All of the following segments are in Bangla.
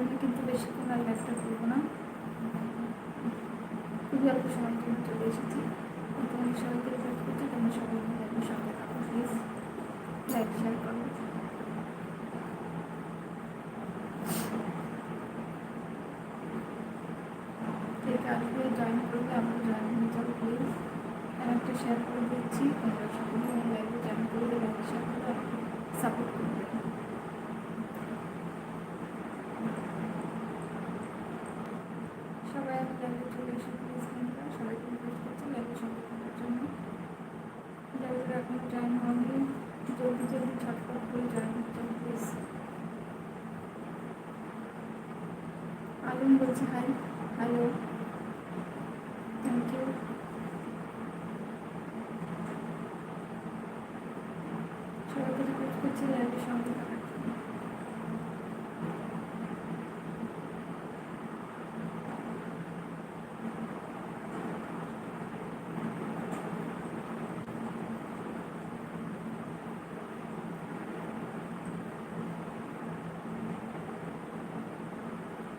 কারণে কিন্তু বেশিক্ষণ আর লাইভটা করব না। খুবই অল্প সময় জন্য চলে এসেছি। তোমাদের সবাইকে রিকোয়েস্ট করছি, তোমরা সবাই লাইভের সঙ্গে থাকো প্লিজ লাইক শেয়ার করো আসবে জয়েন করবে, আমরা জয়েন হয়ে যাব প্লিজ আমি একটা শেয়ার করে দিচ্ছি, তোমরা সকলে লাইভে জয়েন করবে লাইক শেয়ার করে সাপোর্ট করবে সবাই আমি লাইভে চলে এসে প্লিজ সবাইকে রিকোয়েস্ট করছি লাইভে সঙ্গে থাকার জন্য যাদের এখনও জয়েন হননি জলদি জলদি ছটফট করে জয়েন যান প্লিজ আলম বলছে হাই হ্যালো থ্যাংক ইউ সবাইকে রিকোয়েস্ট করছি লাইভের সঙ্গে থাকার জন্য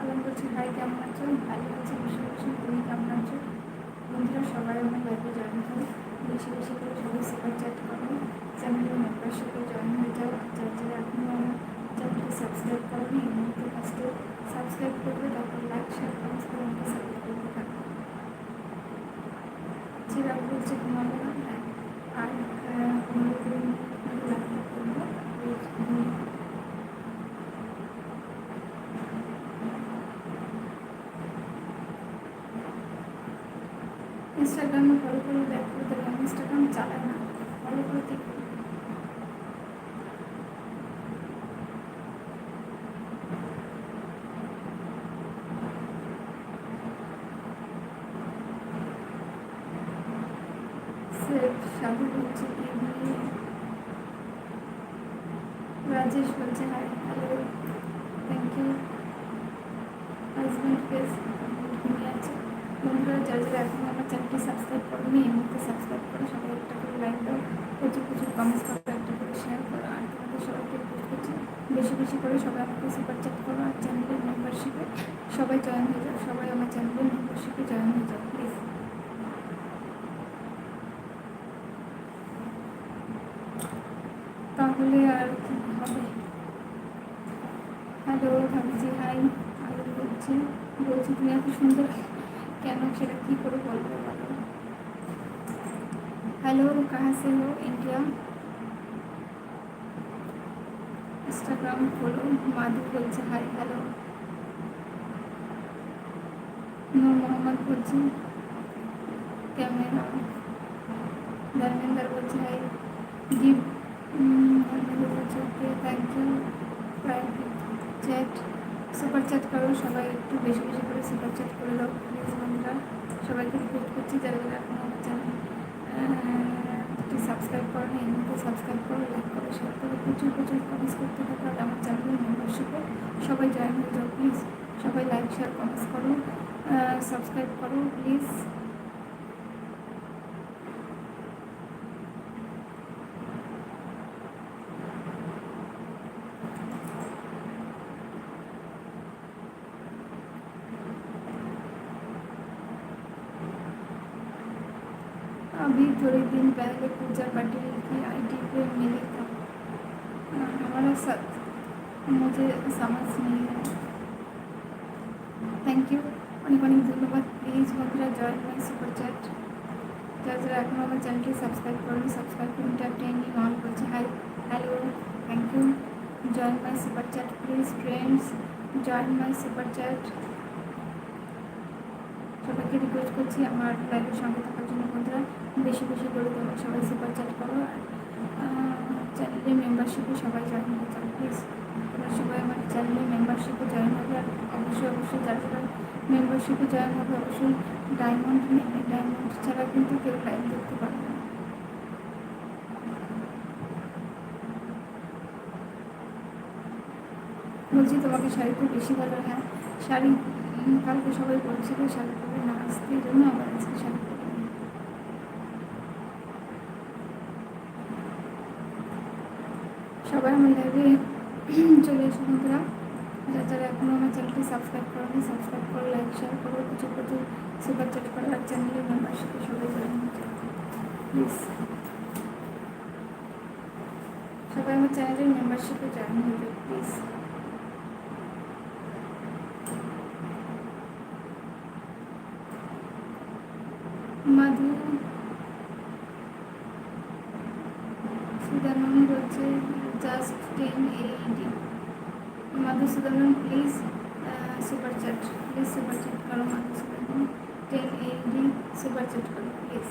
আলম বলছি হাই কেমন আছো ভালো আছি বসে বসে তুমি কেমন আছো বন্ধুরা সবাই আমার লাইভে জয়েন করো বেশি বেশি করে সবাই সুপার চ্যাট করো চ্যানেলের মেম্বারশিপে জয়েন হয়ে যাও যারা যারা এখনও আমার চ্যানেলটি সাবস্ক্রাইব করোনি এই মুহূর্তে ফার্স্টে সাবস্ক্রাইব করবে তারপর লাইক শেয়ার কমেন্টস করে আমাকে সাপোর্ট করতে থাকো চিরাগ বলছে ঘুমাবো না হ্যাঁ আর আহ, পনেরো কুড়ি মিনিট পরে লাইভটা করব ঘুমিয়ে ইনস্টাগ্রামে ফলো করে ব্যাক করে দেবে ইনস্টাগ্রাম না। ফলো করে। দেখি সাধু বলছে কি নিয়ে রাজেশ বলছে hi hello thank you husband face আছে। বন্ধুরা, যারা যারা এখন আমার চ্যানেলটি সাবস্ক্রাইব করেনি, এই মুহূর্তে সাবস্ক্রাইব করো প্রচুর প্রচুর কমেন্টস করো একটা করে শেয়ার করো আর তোমাদের সবাইকে করছি। বেশি বেশি করে সবাই আমাকে সুপার চ্যাট করো আর চ্যানেলের মেম্বারশিপে সবাই জয়েন হয়ে যাও, সবাই আমার চ্যানেলের মেম্বারশিপে জয়েন হয়ে যাও প্লিজ তাহলে আর কি হবে? হ্যালো ভাবছি হাই আলো বলছি বলছি, তুমি এত সুন্দর কেন সেটা কী করে বলব? বলো हेलो कहाँ से हो इंडिया इंस्टाग्राम खोलो माधु বলছে হাই হ্যালো নূর মোহাম্মদ বলছি ক্যামেরা ধর্মেন্দ্র বলছে হাই গিভ ধর্মেন্দ্র বলছে okay thank you private chat super chat করো সবাই একটু বেশি বেশি করে সুপার চ্যাট করে দাও প্লিজ বন্ধুরা সবাইকে রিকোয়েস্ট করছি যারা যারা এখন আমার চ্যানেল একটু সাবস্ক্রাইব করো, এই মুহূর্তে সাবস্ক্রাইব করো লাইক করো শেয়ার করো, প্রচুর প্রচুর কমেন্টস করতে থাকো আর আমার চ্যানেলের মেম্বারশিপে সবাই জয়েন হয়ে যাও প্লিজ সবাই লাইক শেয়ার কমেন্টস করো। সাবস্ক্রাইব করো প্লিজ पूजा पटेल की आईडी पे मिले था अ, हमारा साथ मुझे समझ नहीं है থ্যাংক ইউ অনেক অনেক ধন্যবাদ প্লিজ বন্ধুরা জয়েন মাই সুপার চ্যাট যারা যারা এখন আমার চ্যানেলটি সাবস্ক্রাইব করেন সাবস্ক্রাইব করুন ট্যাপটেনিং অন করছে hi hello thank you join my super chat please friends join my super chat সবাইকে রিকোয়েস্ট করছি আমার লাইভের সঙ্গে থাকার জন্য বন্ধুরা, বেশি বেশি করে তোমরা সবাই সুপার চ্যাট করো আর চ্যানেলের মেম্বারশিপে সবাই জয়েন হয়ে যাও প্লিজ তোমরা সবাই আমার চ্যানেলের মেম্বারশিপে জয়েন হবে, আর অবশ্যই অবশ্যই যারা যারা মেম্বারশিপে জয়েন হবে, অবশ্যই ডায়মন্ড নেবে। ডায়মন্ড ছাড়া কিন্তু কেউ লাইভ দেখতে পারবে না। বলছি তোমাকে শাড়ি খুব বেশি ভালো হ্যাঁ শাড়ি কালকে সবাই বলছিল শাড়ি পরে না আসতে এই জন্য, আবার আজকে শাড়ি পরে সবাই আমার লাইভে চলে এসো বন্ধুরা। যারা যারা এখনও আমার চ্যানেলটি সাবস্ক্রাইব করেনি সাবস্ক্রাইব করো লাইক শেয়ার করো। কিছু কিছু সুপার চ্যাট করো আর চ্যানেলের মেম্বারশিপে সবাই জয়েন প্লিজ সবাই আমার চ্যানেলের মেম্বারশিপে জয়েন হয়ে প্লিজ মাধু সুদানন বলছে just ten eighty Madhusudanan please super chat please super chat করো Madhusudanan ten eighty super chat করো please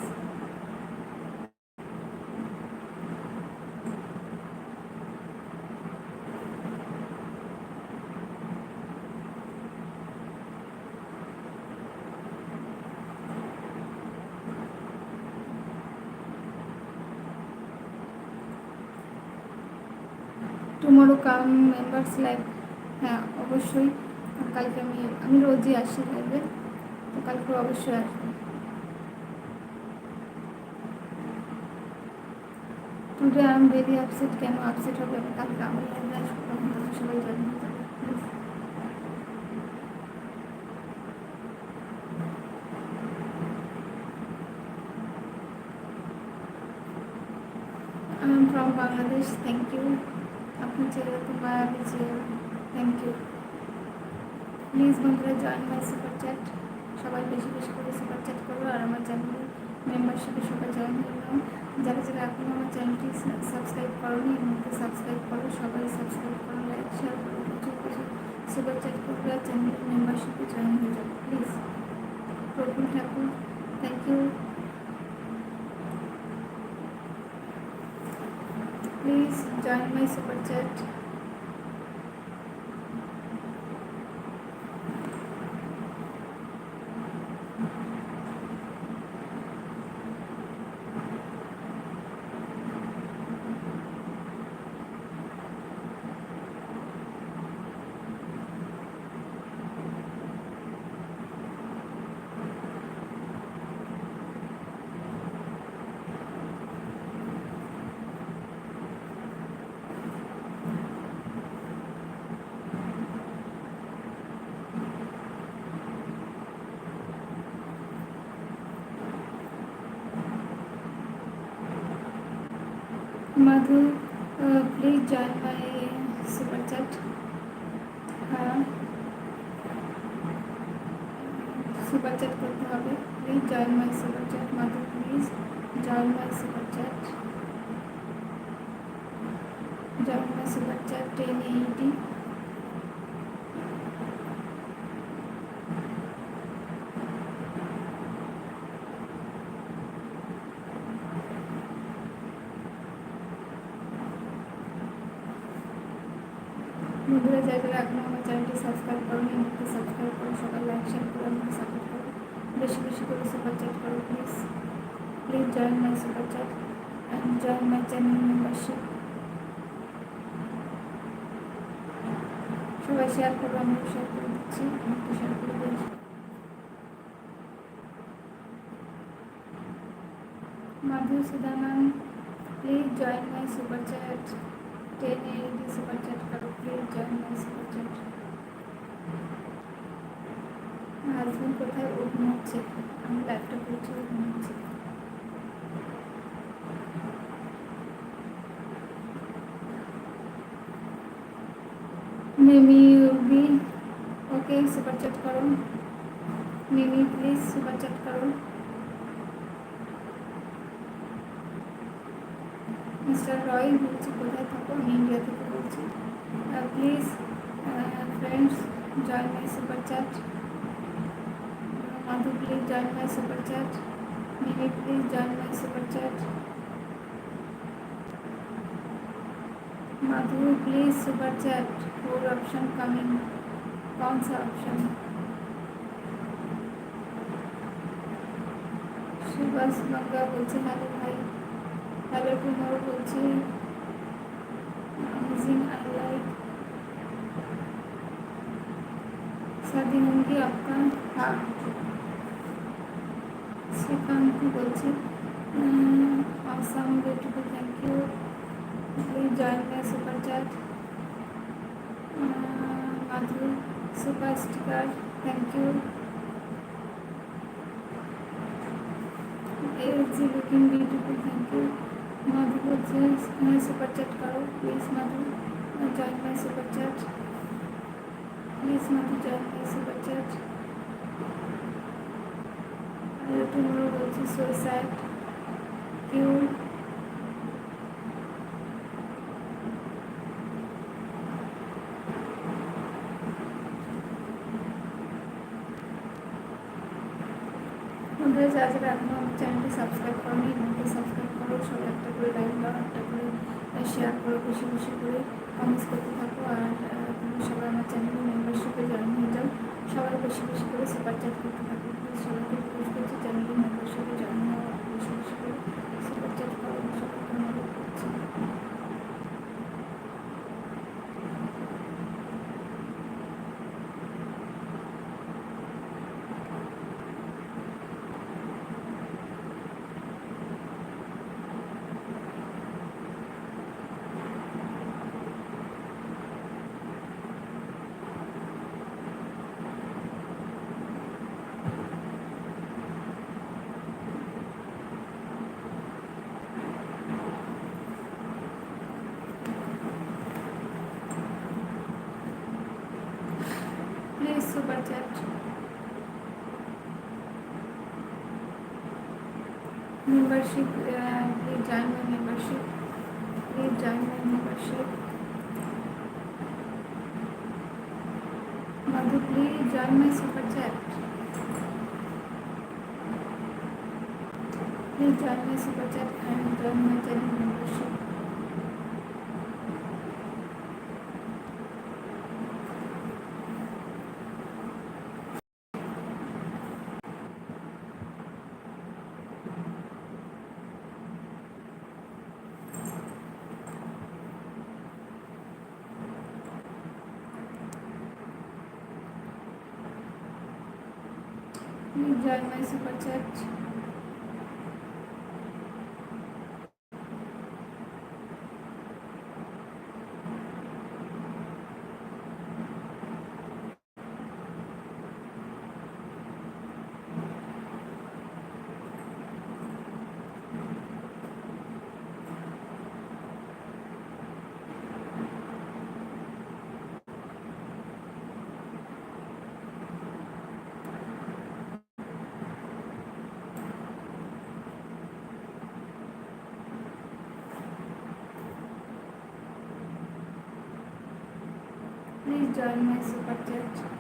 tomorrow come members live হ্যাঁ অবশ্যই কালকে আমি আমি রোজই আসি লাইভে তো কালকে অবশ্যই আসব today I am very upset কেন আপসেট হবে কালকে আমার সবাই I'm from Bangladesh. Thank you. আপনি ছেলে তোমার আমি থ্যাংক ইউ প্লিজ বন্ধুরা জয়েন মাই সুপার চ্যাট সবাই বেশি বেশি করে সুপার চ্যাট করো, আর আমার চ্যানেলে মেম্বারশিপে সবাই জয়েন নাও যারা যারা এখন আমার চ্যানেলটি সাবস্ক্রাইব করোনি মুহূর্তে সাবস্ক্রাইব করো, সবাই সাবস্ক্রাইব করো, লাইক শেয়ার করো কিছু কিছু সুপার চ্যাট করবে আর চ্যানেলের মেম্বারশিপে জয়েন হয়ে যাবে please Praful Thakur thank you please join my super chat. Uh, please join my super chat হ্যাঁ সুপার চ্যাট করতে হবে please join my super chat Madhu please join my super chat join my super chat ten eighty বন্ধুরা যারা যারা এখনও আমার চ্যানেলটি সাবস্ক্রাইব করো আমাকে সাবস্ক্রাইব করো সবাই লাইক শেয়ার করো আমাকে সাপোর্ট করো বেশি বেশি করে সুপার চ্যাট করো please please join my super chat and join my channel membership সবাই শেয়ার করো আমিও শেয়ার করে দিচ্ছি আমাকে শেয়ার করে দিয়েছি Madhusudanan, please join my super chat. 10 AED super chat करो please join my super chat. Husband কোথায় ও ঘুমাচ্ছে আমি লাইফটা করছি ও ঘুমাচ্ছে Mimi Urbi okay super chat করো মিমি প্লিজ সুপার চ্যাট করো मिस्टर रय बोलते कथा थको इंडिया थे बोल please friends join my super chat Madhu please join my super chat मेरे please join my super chat Madhu please super chat four option coming कौन सा ऑप्शन शुभ मंगा बोलते माधु भाई হ্যালো টুমোরো বলছি अमेजिंग आई लाइक शादी होंगी आपका हाँ श्रीकांत বলছি awesome beautiful thank you please join my super chat uh, Madhu super sticker thank you AG looking beautiful thank you Madhu বলছে সুপার চ্যাট করো please Madhu join my super chat please Madhu join my super chat tomorrow বলছে সো স্যাড কিউ বন্ধুরা, যারা যারা এখনও আমার চ্যানেলটি সাবস্ক্রাইব করেনি আমাকে সাবস্ক্রাইব করো, সবাই একটা করে লাইক দাও, একটা করে শেয়ার করো বেশি বেশি করে কমেন্টস করতে থাকো। আর সবাই আমার চ্যানেলে মেম্বারশিপে জয়েন হয়ে যাও। সবাই বেশি বেশি করে সুপার চ্যাট করতে থাকো সবাইকে রিকোয়েস্ট করছি চ্যানেলে মেম্বারশিপে জয়েন হওয়া বেশি বেশি করে সুপার চ্যাট করো, সবাইকে অনুরোধ করছি। Madhu please join my super chat please join my super chat and join my channel join my super church Please join my super chat.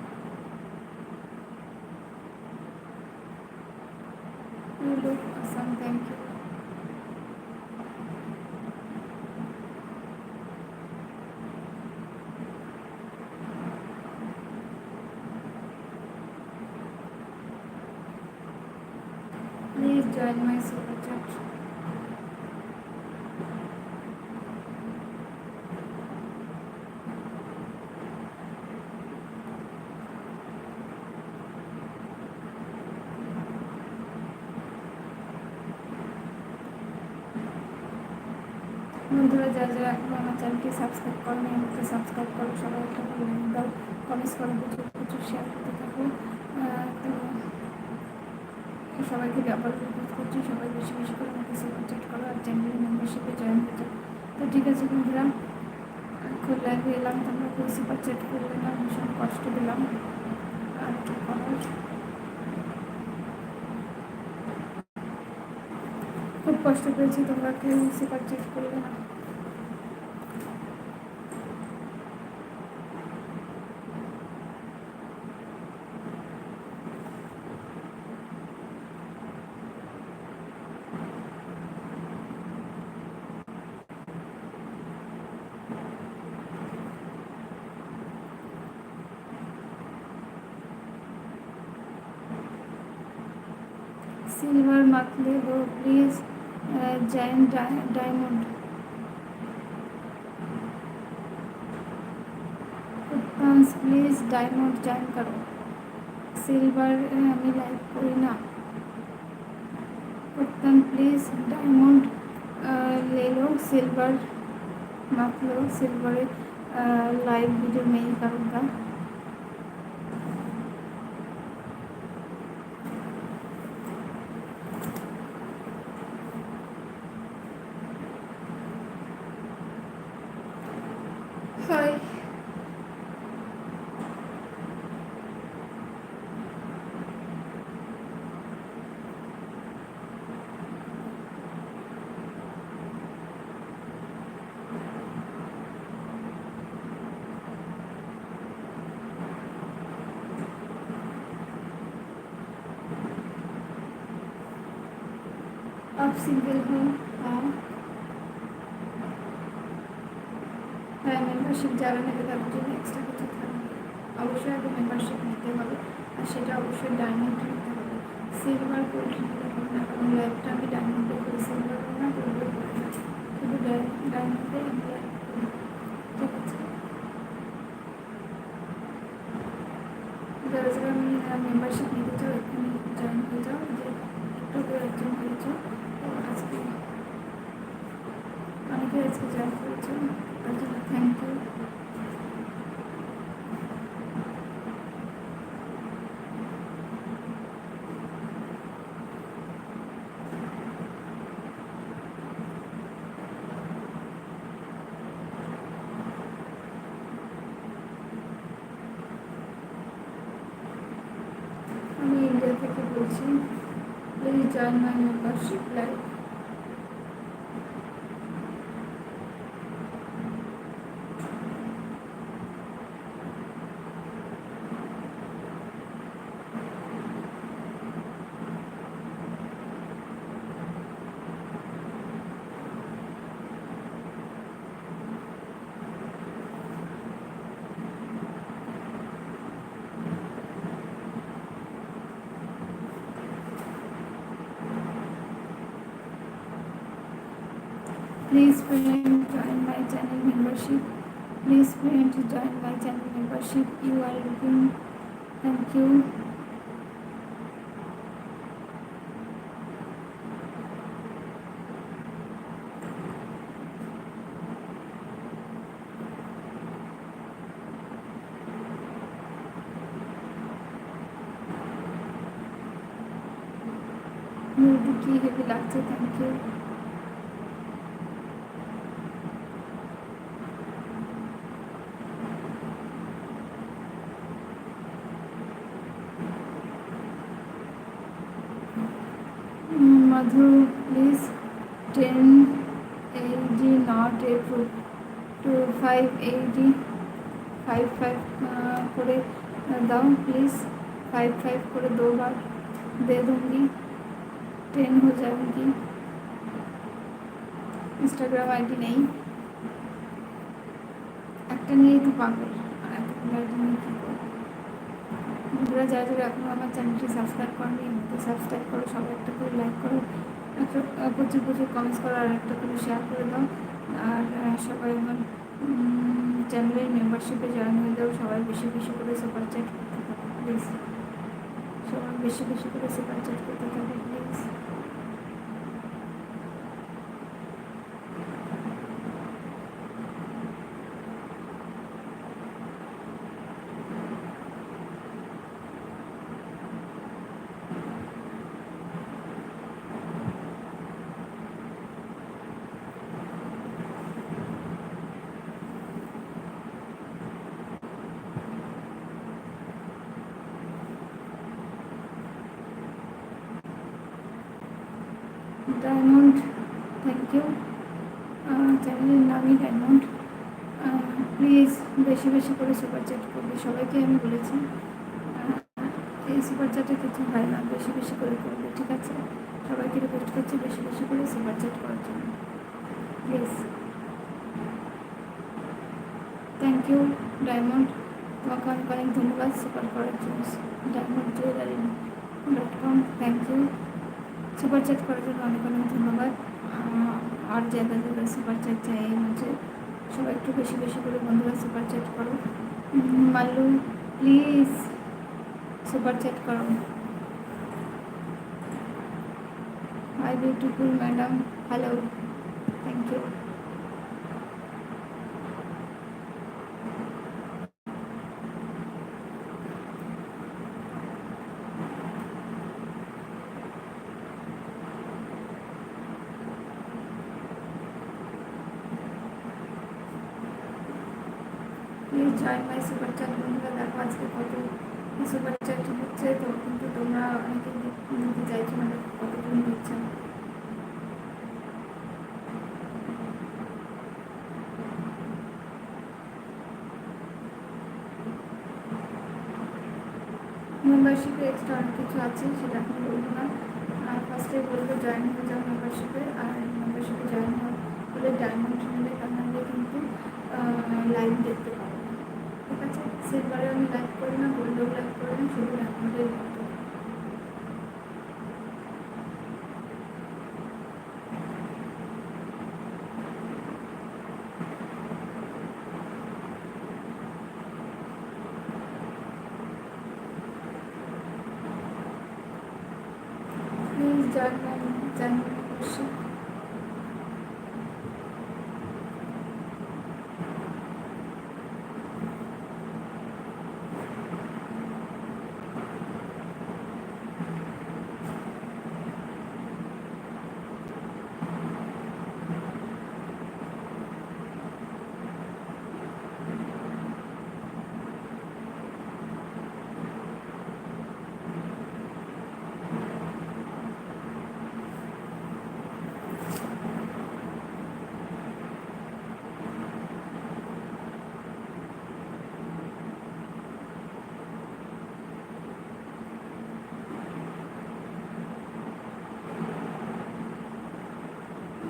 চ্যানেলটি সাবস্ক্রাইব করেন আমাকে সাবস্ক্রাইব করো, সবাই একটা করে লাইক দাও কমেন্টস করো প্রচুর প্রচুর শেয়ার করতে থাকো। তো সবাইকে রিকোয়েস্ট করছি, সবাই বেশি বেশি করে আমাকে সুপার করো আর চ্যানেলের মেম্বারশিপে জয়েন যাও তো ঠিক আছে বন্ধুরা লাইভে এলাম, তোমরা খুব সুপার চ্যাট করলে না, ভীষণ কষ্ট দিলাম। আর কি করার? খুব কষ্ট পেয়েছি তোমরা কেউ সুপার চ্যাট করলে না। Silver मकली Brij Jain diamond please diamond join करो सिल्वर हमें लाइक कोई ना उत्तम प्लीज़ डायमंड ले लो सिल्वर मत लो सिल्वर लाइव वीडियो नहीं करूँगा সিঙ্গেল হোম আর প্রাইম মেম্বারশিপ যারা নেবে তার জন্য এক্সট্রা কিছু থাকবে। অবশ্যই আগে মেম্বারশিপ নিতে হবে, আর সেটা অবশ্যই ডায়মন্ড নিতে হবে। সিলভার গোল্ড নিতে হবে না, কারণ লাইফটা আমি ডায়মন্ডে করি সিলভার না গোল্ডে করি না শুধু ডায়মন্ডে আমি ঠিক আছে। যারা যারা আমি মেম্বারশিপ আজকে জয়েন করেছে তার জন্য thank you Please friend join my channel membership. Please friend to join my channel membership. You are looking. Thank you. Madhu please ten eighty not a two two five eighty five five করে দাও प्लीज़ फाइव फाइव করে दो बार दे दूंगी टेन हो जाएगी इंस्टाग्राम आईडी नहीं একটা নিয়েই তো পাগল আর এতগুলো আইডি নিয়ে কী করবো বন্ধুরা, যারা যারা এখনও আমার চ্যানেলটি সাবস্ক্রাইব করেনি তো সাবস্ক্রাইব করো, সবাই একটা করে লাইক করো প্রচুর প্রচুর কমেন্টস করো আর একটা করে শেয়ার করে দাও। আর সবাই আমার চ্যানেলের মেম্বারশিপে জয়েন হয়ে যাও, সবাই বেশি বেশি করে সুপার চ্যাট করতে থাকো প্লিজ সবাই বেশি বেশি করে সুপার চ্যাট করতে থাকো প্লিজ ডায়মন্ড থ্যাংক ইউ চ্যানেলের নামই ডায়মন্ড প্লিজ বেশি বেশি করে সুপার চ্যাট করবে সবাইকে আমি বলেছি আহ, এই সুপার চ্যাটে কিছু হয় না বেশি বেশি করে করবে ঠিক আছে থেকে পোস্ট করছি বেশি বেশি করে সুপার চ্যাট করার জন্য। প্লিজ থ্যাংক ইউ ডায়মন্ড তোমাকে অনেক অনেক ধন্যবাদ সুপার করার জন্য। Diamond jewellery dot com thank you super chat করার জন্য অনেক অনেক ধন্যবাদ। আর জায়গা জায়গায় সুপার চ্যাট চাই হচ্ছে সবাই একটু বেশি বেশি করে বন্ধুরা সুপার চ্যাট করো। মাল্লু প্লিজ সুপার চ্যাট করো। Hi beautiful madam hello thank you please join my super chat বন্ধুরা দেখো আজকে কত সুপার চ্যাট হচ্ছে তো কিন্তু তোমরা অনেকে দি- দিতে চাইছো না দেখো কতজন দিচ্ছে এক্সট্রা অনেক কিছু আছে, সেটা এখন বলব না। ফার্স্টে বলব জয়েন হয়ে যাও মেম্বারশিপে আর মেম্বারশিপে জয়েন হলে ডায়মন্ড নিলে তাহলে কিন্তু লাইভ দেখতে পাবো। ঠিক আছে? সিলভারে আমি লাইভ করি না বললেও লাইভ করি না, শুধু ডায়মন্ডে লাইভ করি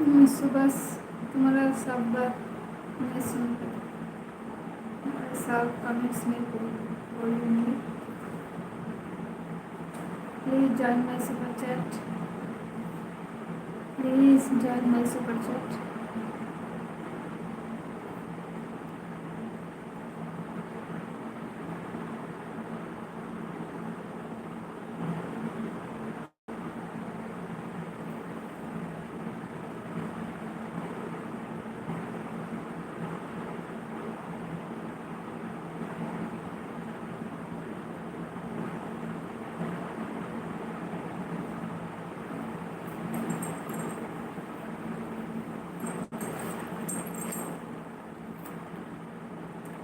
मैं सुबह तुम्हारा सब बात मैं सुन सब कमेंट्स में बोलूँगी। Please join my super chat please join my super chat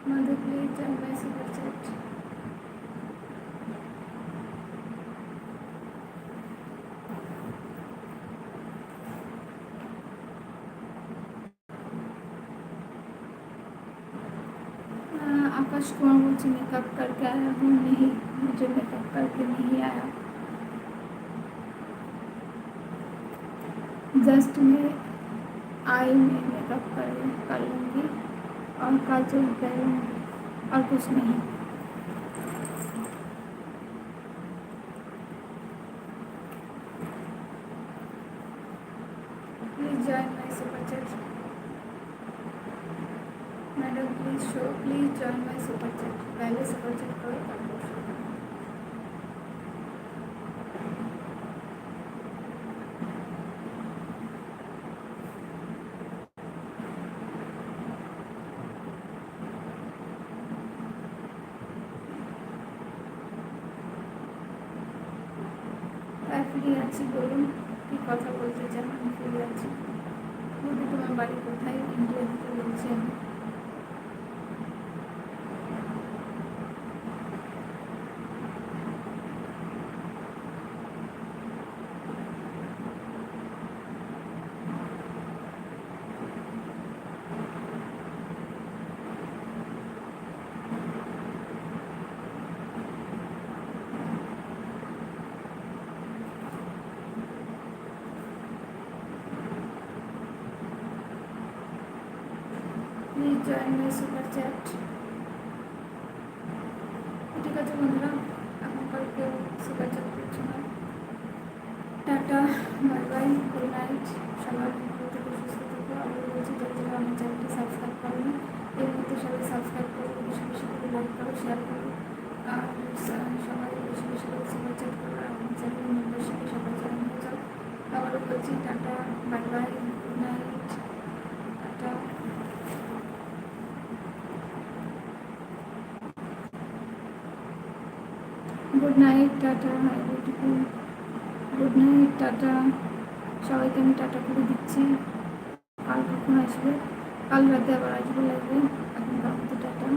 Mother, please join my super chat. Akash Kumar मुझे मेकअप करके आया? हूँ नहीं, मुझे मेकअप करके नहीं आया। जस्ट मैं आई, में मेकअप कर लूँगी। और काजल पहनूँगी और कुछ नहीं। Please join my super chat madam please show please join my super chat पहले सुपर चैट करो জয়েন মাই সুপার চ্যাট ঠিক আছে, বন্ধুরা এখনকার কেউ সুপার চ্যাট করছে না। Tata bye bye good night ভালো থেকে, সুস্থ থেকো। আবার বলছি, যারা যারা আমার চ্যানেলটি সাবস্ক্রাইব করেনি, এর মধ্যে সবাই সাবস্ক্রাইব করো, বেশি বেশি করে লাইক করো শেয়ার করো। আর সবাই বেশি বেশি করে সুপার চ্যাট করো, আর আমার চ্যানেল মেম্বারশিপে সবাই জয়েন যাও। আবারও বলছি, tata bye bye good night tata good night tata hi beautiful good night tata সবাইকে আমি টাটা করে দিচ্ছি। কাল কখন আসবে? কাল রাতে আবার আসবে, লাগবে। এখন মতো tata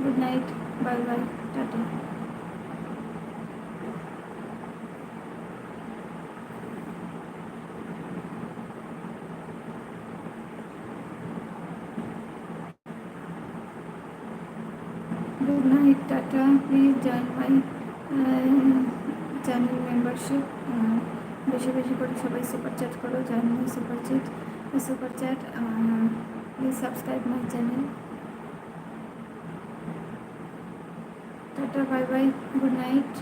good night bye bye tata বেশি বেশি করে সবাই সুপার চ্যাট করো জানি super chat super chat please subscribe my channel tata bye bye good night